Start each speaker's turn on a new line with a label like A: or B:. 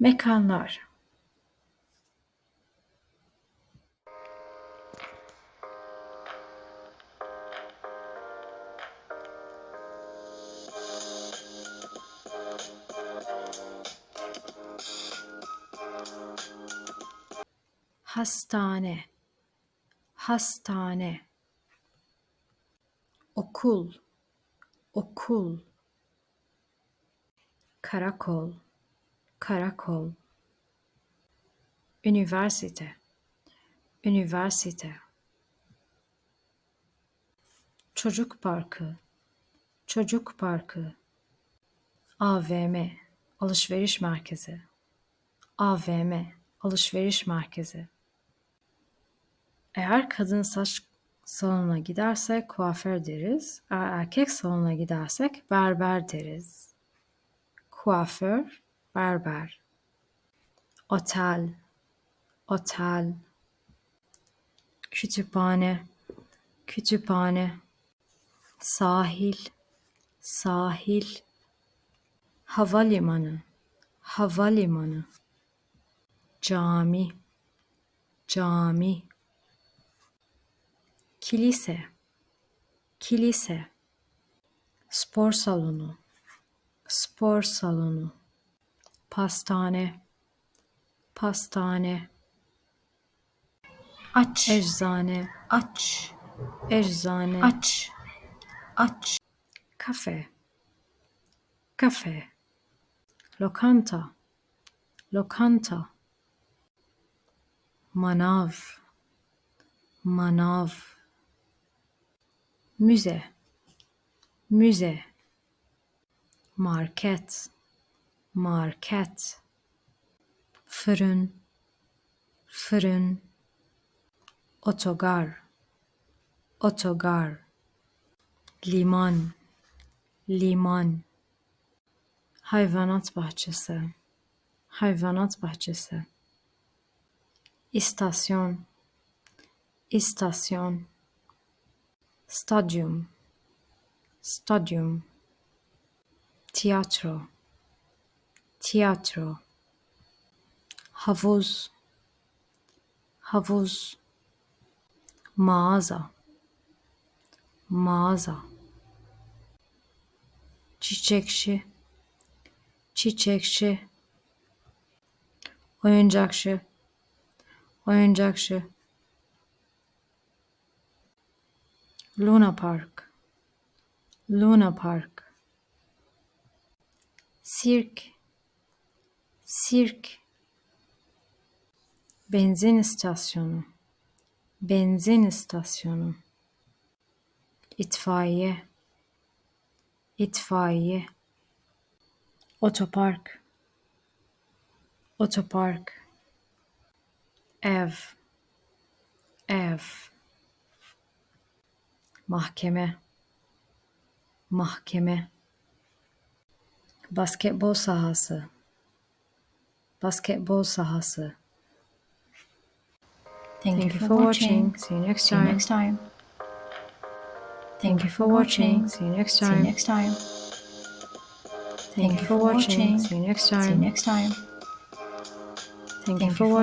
A: Mekanlar. Hastane. Hastane. Okul. Okul. Karakol. Karakol. Üniversite. Üniversite. Çocuk parkı. Çocuk parkı. AVM. Alışveriş merkezi. AVM. Alışveriş merkezi. Eğer kadın saç salonuna gidersek kuaför deriz. Eğer erkek salonuna gidersek berber deriz. Kuaför, berber. Otel, otel. Kütüphane, kütüphane. Sahil, sahil. Havalimanı, havalimanı. Cami, cami. Kilise, kilise. Spor salonu, spor salonu. Pastane, pastane.
B: aç,
A: Eczane,
B: aç,
A: eczane.
B: aç, aç,
A: Kafe, kafe. Lokanta, lokanta. Manav, manav. Müze, müze. Market, market. Fırın, fırın. Otogar, otogar. Liman, liman. Hayvanat bahçesi, hayvanat bahçesi. İstasyon, istasyon. Stadyum, stadyum. Tiyatro, tiyatro. Havuz, havuz. Mağaza, mağaza. Çiçekçi, çiçekçi. Oyuncakçı, oyuncakçı. Luna Park, Luna Park. Sirk, sirk. Benzin istasyonu, benzin istasyonu. İtfaiye, itfaiye. Otopark, otopark. Ev, ev. Mahkeme, mahkeme. Basketbol sahası, basketbol sahası.
B: Thank, you for watching.
A: See you next
B: See you
A: time.
B: next time.
A: Thank you for watching. See you next
B: See you
A: time.
B: next time.
A: Thank you for watching. See you next
B: See you
A: time.
B: next time.
A: Thank you for watching.